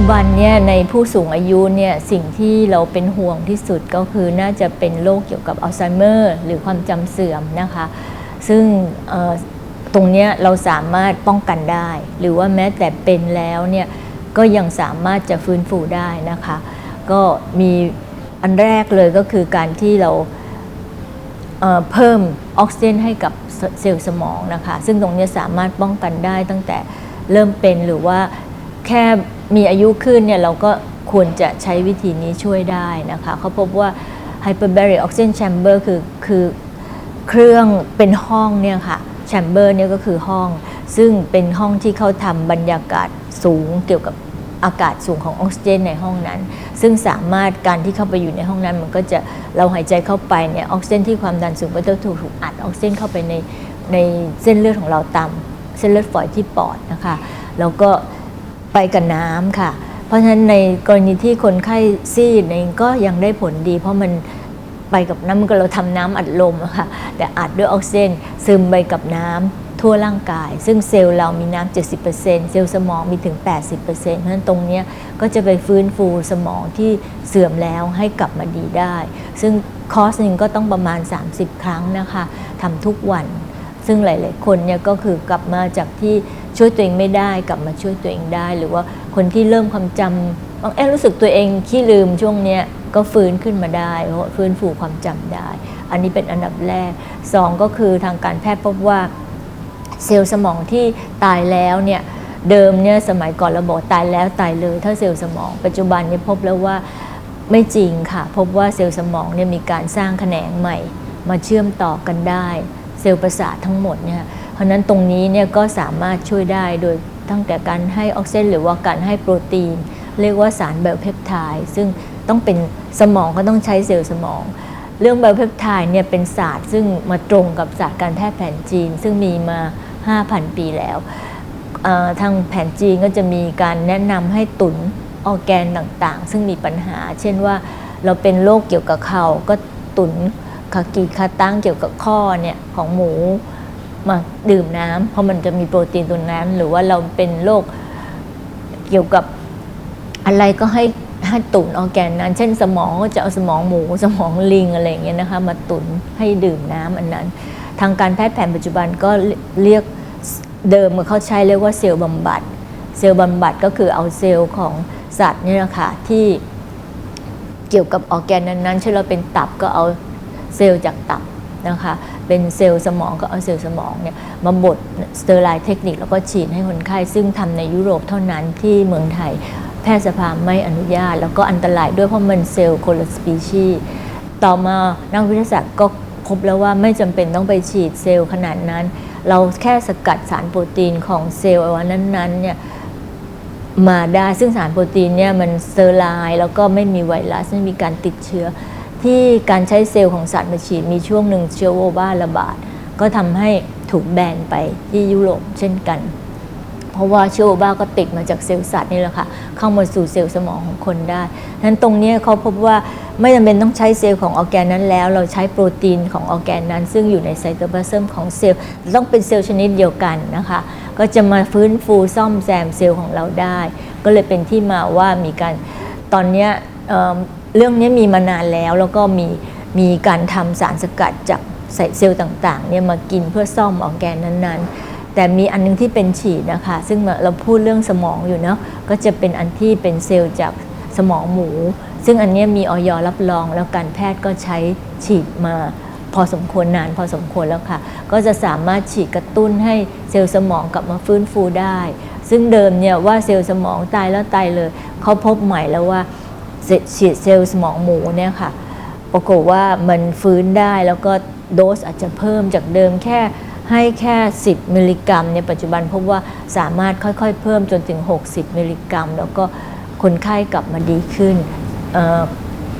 จุบันเนี่ยในผู้สูงอายุเนี่ยสิ่งที่เราเป็นห่วงที่สุดก็คือน่าจะเป็นโรคเกี่ยวกับอัลไซเมอร์ หรือความจำเสื่อมนะคะ ซึ่งตรงเนี้ยเราสามารถป้องกันได้ หรือว่าแม้แต่เป็นแล้วเนี่ยก็ยังสามารถจะฟื้นฟูได้นะคะ ก็มีอันแรกเลยก็คือการที่เราเเพิ่มออกซิเจนให้กับเซลล์สมองนะคะ ซึ่งตรงนี้สามารถป้องกันได้ตั้งแต่เริ่มเป็นหรือว่าแค่ มีอายุขึ้นเนี่ยเราก็ควรจะใช้วิธีนี้ช่วยได้นะคะเขาพบว่า hyperbaric oxygen chamber คือคือเครื่องเป็นห้องเนี่ยค่ะ chamber เนี่ยก็คือห้อง ซึ่งเป็นห้องที่เขาทำบรรยากาศสูงเกี่ยวกับอากาศสูงของออกซิเจนในห้องนั้น ซึ่งสามารถการที่เข้าไปอยู่ในห้องนั้น มันก็จะเราหายใจเข้าไปเนี่ยออกซิเจนที่ความดันสูงก็จะถูกถูกอัดออกซิเจนเข้าไปในในเส้นเลือดของเราตามเส้นเลือดฝอยที่ปอดนะคะ แล้วก็ ไปกับน้ำค่ะ เพราะฉะนั้นในกรณีที่คนไข้ซีดเองก็ยังได้ผลดี เพราะมันไปกับน้ำก็เราทำน้ำอัดลมค่ะแต่อัดด้วยออกซิเจนซึมไปกับน้ำทั่วร่างกาย ซึ่งเซลล์เรามีน้ำ70%เซลล์สมองมีถึง 80%เพราะฉะนั้นตรงนี้ก็จะไปฟื้นฟูสมองที่เสื่อมแล้วให้กลับมาดีได้ ซึ่งคอร์สหนึ่งก็ต้องประมาณ 30 ครั้งนะคะทำทุกวัน ซึ่งหลาย ๆ คนเนี่ยก็คือกลับมาจากที่ ช่วยตัวเองไม่ได้กลับมาช่วยตัวเองได้ หรือว่าคนที่เริ่มความจำบางแอบรู้สึกตัวเองขี้ลืมช่วงเนี้ยก็ฟื้นขึ้นมาได้เพราะฟื้นฟูความจำได้ อันนี้เป็นอันดับแรกสองก็คือทางการแพทย์พบว่าเซลล์สมองที่ตายแล้วเนี่ยเดิมเนี่ยสมัยก่อนเราบอกตายแล้วตายเลยถ้าเซลล์สมอง ปัจจุบันเนี่ยพบแล้วว่าไม่จริงค่ะ พบว่าเซลล์สมองเนี่ยมีการสร้างแขนงใหม่ มาเชื่อมต่อกันได้ เซลล์ประสาททั้งหมดเนี่ย เพราะนั้นตรงนี้เนี่ยก็สามารถช่วยได้โดยตั้งแต่การให้ออกซิเจนหรือว่าการให้โปรตีน เรียกว่าสารไบโอเพปไทด์ซึ่งต้องเป็นสมองก็ต้องใช้เซลล์สมอง เรื่องไบโอเพปไทด์เนี่ยเป็นศาสตร์ซึ่งมาตรงกับศาสตร์การแพทย์แผนจีน ซึ่งมีมา 5,000 ปีแล้วทางแผนจีนก็จะมีการแนะนำให้ตุนออแกนต่างๆ ซึ่งมีปัญหา เช่นว่าเราเป็นโรคเกี่ยวกับเข่าก็ตุนคากีคาตั้งเกี่ยวกับข้อเนี่ยของหมู มาดื่มน้ำเพราะมันจะมีโปรตีนตัวนั้น หรือว่าเราเป็นโรคเกี่ยวกับอะไรก็ให้ให้ตุนออแกนนั้น เช่นสมองก็จะเอาสมองหมูสมองลิงอะไรอย่างเงี้ยนะคะ มาตุนให้ดื่มน้ำอันนั้น ทางการแพทย์แผนปัจจุบันก็เรียกเดิมเขาใช้เรียกว่าเซลล์บำบัด เซลล์บำบัดก็คือเอาเซลล์ของสัตว์เนี่ยนะคะที่เกี่ยวกับออแกนนั้นๆเช่นเราเป็นตับก็เอาเซลล์จากตับนะคะ เป็นเซลล์สมองก็เอาเซลล์สมองเนี่ยมาบดสเตอร์ไลน์เทคนิคแล้วก็ฉีดให้คนไข้ ซึ่งทำในยุโรปเท่านั้นที่เมืองไทย แพทยสภาไม่อนุญาต แล้วก็อันตรายด้วยเพราะมันเซลล์คนละสปีชีส์ต่อมานักวิทยาศาสตร์ก็พบแล้วว่าไม่จำเป็นต้องไปฉีดเซลล์ขนาดนั้น เราแค่สกัดสารโปรตีนของเซลล์อวัยนั้นๆเนี่ยมาได้ซึ่งสารโปรตีนเนี่ยมันสเตอร์ไลน์แล้วก็ไม่มีไวรัสไม่มีการติดเชื้อ ที่การใช้เซลล์ของสัตว์มาฉีดมีช่วงหนึ่งเชื้อโวบาระบาด ก็ทำให้ถูกแบนไปที่ยุโรปเช่นกัน เพราะว่าเชื้อโวบาก็ติดมาจากเซลล์สัตว์นี่แหละค่ะเข้ามาสู่เซลล์สมองของคนได้ฉะนั้นตรงนี้เขาพบว่าไม่จำเป็นต้องใช้เซลล์ของออร์แกนนั้นแล้ว เราใช้โปรตีนของออร์แกนนั้น ซึ่งอยู่ในไซโตพลาซึมของเซลล์ต้องเป็นเซลล์ชนิดเดียวกันนะคะ ก็จะมาฟื้นฟูซ่อมแซมเซลล์ของเราได้ ก็เลยเป็นที่มาว่ามีการตอนนี้ เรื่องนี้มีมานานแล้วแล้วก็มีมีการทำสารสกัดจากเซลล์ต่างๆเนี่ยมากินเพื่อซ่อมออร์แกนนั้นๆ แต่มีอันนึงที่เป็นฉีดนะคะ ซึ่งเราพูดเรื่องสมองอยู่เนาะก็จะเป็นอันที่เป็นเซลล์จากสมองหมู ซึ่งอันนี้มีออยรับรอง แล้วการแพทย์ก็ใช้ฉีดมาพอสมควรนานพอสมควรแล้วค่ะ ก็จะสามารถฉีดกระตุ้นให้เซลล์สมองกลับมาฟื้นฟูได้ ซึ่งเดิมเนี่ยว่าเซลล์สมองตายแล้วตายเลยเขาพบใหม่แล้วว่า ฉีดเซลล์สมองหมูเนี่ยค่ะปรากฏว่ามันฟื้นได้แล้วก็โดสอาจจะเพิ่มจากเดิมแค่ให้แค่ 10 มิลลิกรัมในปัจจุบันพบว่าสามารถค่อยๆ เพิ่มจนถึง 60 มิลลิกรัม แล้วก็คนไข้กลับมาดีขึ้น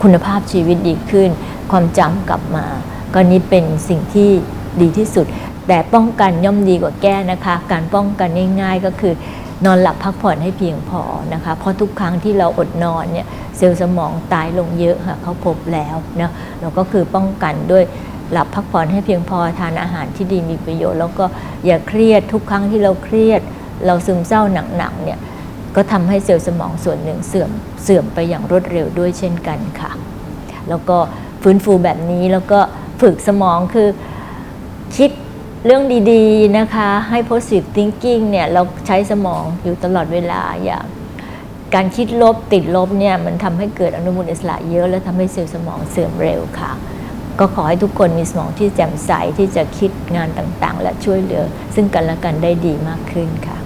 คุณภาพชีวิตดีขึ้น ความจำกลับมา ก็นี้เป็นสิ่งที่ดีที่สุด แต่ป้องกันย่อมดีกว่าแก้นะคะ การป้องกันง่ายๆก็คือ นอนหลับพักผ่อนให้เพียงพอนะคะ เพราะทุกครั้งที่เราอดนอนเนี่ยเซลล์สมองตายลงเยอะค่ะเขาพบแล้วนะเราก็คือป้องกันด้วยหลับพักผ่อนให้เพียงพอทานอาหารที่ดีมีประโยชน์ แล้วก็อย่าเครียดทุกครั้งที่เราเครียด เราซึมเศร้าหนักๆเนี่ยก็ทำให้เซลล์สมองส่วนหนึ่งเสื่อมเสื่อมไปอย่างรวดเร็วด้วยเช่นกันค่ะ แล้วก็ฟื้นฟูแบบนี้แล้วก็ฝึกสมองคือคิด เรื่องดีๆนะคะ ให้ positive thinking เนี่ยเราใช้สมองอยู่ตลอดเวลาอย่างการคิดลบติดลบเนี่ยมันทำให้เกิดอนุมูลอิสระเยอะ และทำให้เซลล์สมองเสื่อมเร็วค่ะ ก็ขอให้ทุกคนมีสมองที่แจ่มใสที่จะคิดงานต่างๆ และช่วยเหลือ ซึ่งกันและกันได้ดีมากขึ้นค่ะ